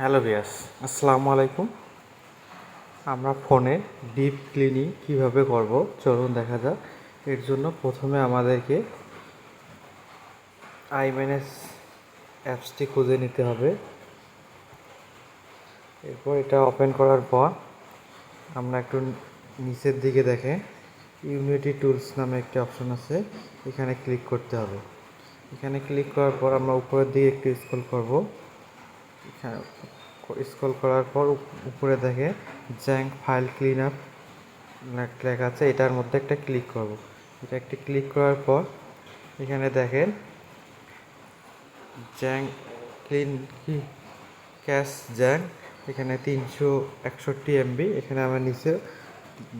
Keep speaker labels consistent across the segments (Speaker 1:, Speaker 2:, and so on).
Speaker 1: Hello বিয়াস আসসালামু আলাইকুম। আমরা ফোনে ডিপ ক্লিনিং কীভাবে করব? চলুন দেখা যাক। এর জন্য প্রথমে আমাদেরকে আইম্যানেজ অ্যাপসটি খুঁজে নিতে হবে। এরপর এটা ওপেন করার পর আমরা একটু নিচের দিকে দেখে ইউনিটি টুলস নামে একটি অপশন আছে, এখানে ক্লিক করতে হবে। এখানে ক্লিক করার পর আমরা উপরের দিকে একটু স্ক্রল করব। স্ক্রল করার পর উপরে দেখে জ্যাঙ্ক ফাইল ক্লিন আপ লেখা আছে, এটার মধ্যে একটা ক্লিক করব। এটা একটি ক্লিক করার পর এখানে দেখেন জ্যাঙ্ক ক্লিন কি? ক্যাশ জ্যাঙ্ক এখানে তিনশো একষট্টি এমবি এখানে আমার নিচে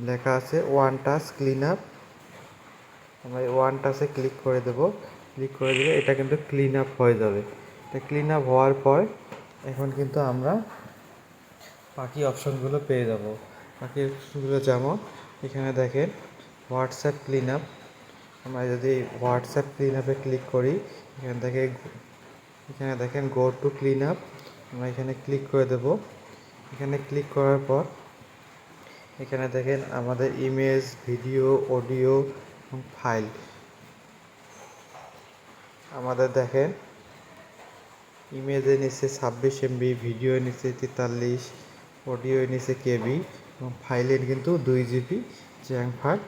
Speaker 1: লেখা আছে ওয়ান টাচ ক্লিন আপ আমরা ওয়ান টাচে ক্লিক করে দেব। ক্লিক করে দিলে এটা কিন্তু ক্লিন আপ হয়ে যাবে। এটা ক্লিন আপ হওয়ার পর এখন কিন্তু আমরা বাকি অপশনগুলো পেয়ে যাব। বাকি অপশনগুলো যেমন, এখানে দেখেন হোয়াটসঅ্যাপ ক্লিন আপ আমরা যদি হোয়াটসঅ্যাপ ক্লিন আপে ক্লিক করি, এখান থেকে এখানে দেখেন গো টু ক্লিন আপ আমরা এখানে ক্লিক করে দেব। এখানে ক্লিক করার পর, এখানে দেখেন আমাদের ইমেজ ভিডিও অডিও ফাইল আমাদের দেখেন ইমেজে নিচে ছাব্বিশ এমবি ভিডিও নিচে তেতাল্লিশ, অডিও নিচে কেবি, এবং ফাইলের কিন্তু দুই জিবি ফাইল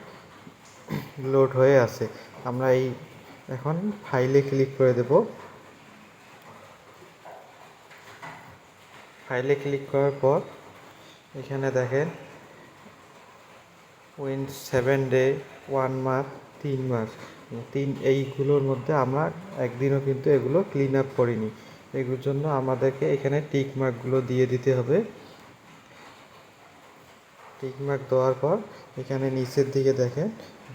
Speaker 1: লোড হয়ে আছে। আমরা এই এখন ফাইলে ক্লিক করে দেব। ফাইলে ক্লিক করার পর এখানে দেখেন, উইন সেভেন ডে, ওয়ান মাস তিন মাস তিন, এইগুলোর মধ্যে আমরা একদিনও কিন্তু এগুলো ক্লিন আপ করিনি। এগুলোর জন্য আমাদেরকে এখানে টিক মার্কগুলো দিয়ে দিতে হবে। টিক মার্ক দেওয়ার পর এখানে নিচের দিকে দেখেন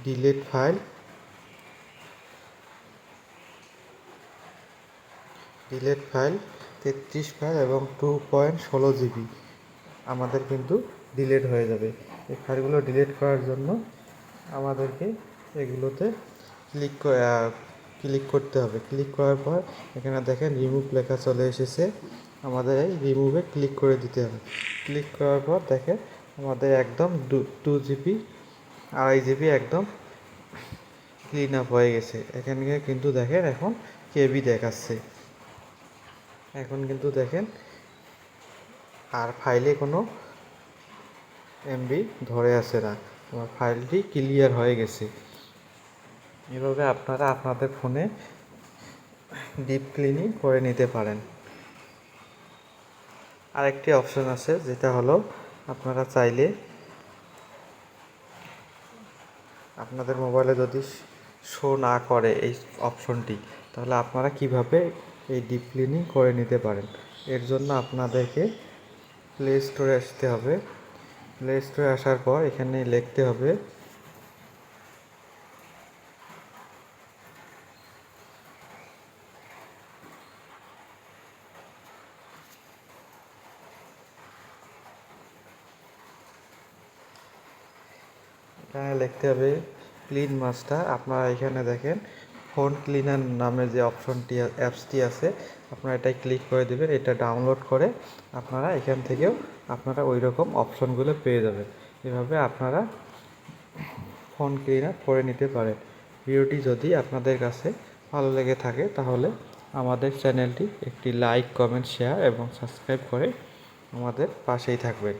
Speaker 1: ডিলিট ফাইল ডিলেট ফাইল তেত্রিশ ফাইল এবং টু পয়েন্ট ষোলো জিবি আমাদের কিন্তু ডিলেট হয়ে যাবে। এই ফাইলগুলো ডিলিট করার জন্য আমাদেরকে এগুলোতে ক্লিক ক্লিক করতে হবে। ক্লিক করার পর এখানে দেখেন রিমুভ লেখা চলে এসেছে। আমাদের এই রিমুভে ক্লিক করে দিতে হবে। ক্লিক করার পর দেখেন আমাদের একদম টু জিবি আড়াই জিবি একদম ক্লিন আপ হয়ে গেছে। এখানে কিন্তু দেখেন এখন কেবি দেখাচ্ছে। এখন কিন্তু দেখেন আর ফাইলে কোনো এমবি ধরে আছে না। আমার ফাইলটি ক্লিয়ার হয়ে গেছে। এভাবে আপনারা আপনাদের ফোনে ডিপ ক্লিনিং করে নিতে পারেন। আরেকটি অপশন আছে, যেটা হলো আপনারা চাইলে আপনাদের মোবাইলে যদি শো না করে এই অপশনটি তাহলে আপনারা কীভাবে এই ডিপ ক্লিনিং করে নিতে পারেন? এর জন্য আপনাদেরকে প্লে স্টোরে আসতে হবে। প্লে স্টোরে আসার পর এখানে লিখতে হবে এখানে লিখতে হবে ক্লিন মাস্টার আপনারা এখানে দেখেন ফোন ক্লিনার নামে যে অপশনটি অ্যাপসটি আছে, আপনারা এটাই ক্লিক করে দেবেন, এটা ডাউনলোড করে আপনারা এখান থেকেও আপনারা ওই রকম অপশনগুলো পেয়ে যাবেন। এভাবে আপনারা ফোন ক্লিনার করে নিতে পারেন। ভিডিওটি যদি আপনাদের কাছে ভালো লেগে থাকে, তাহলে আমাদের চ্যানেলটি একটি লাইক কমেন্ট শেয়ার এবং সাবস্ক্রাইব করে আমাদের পাশেই থাকবেন।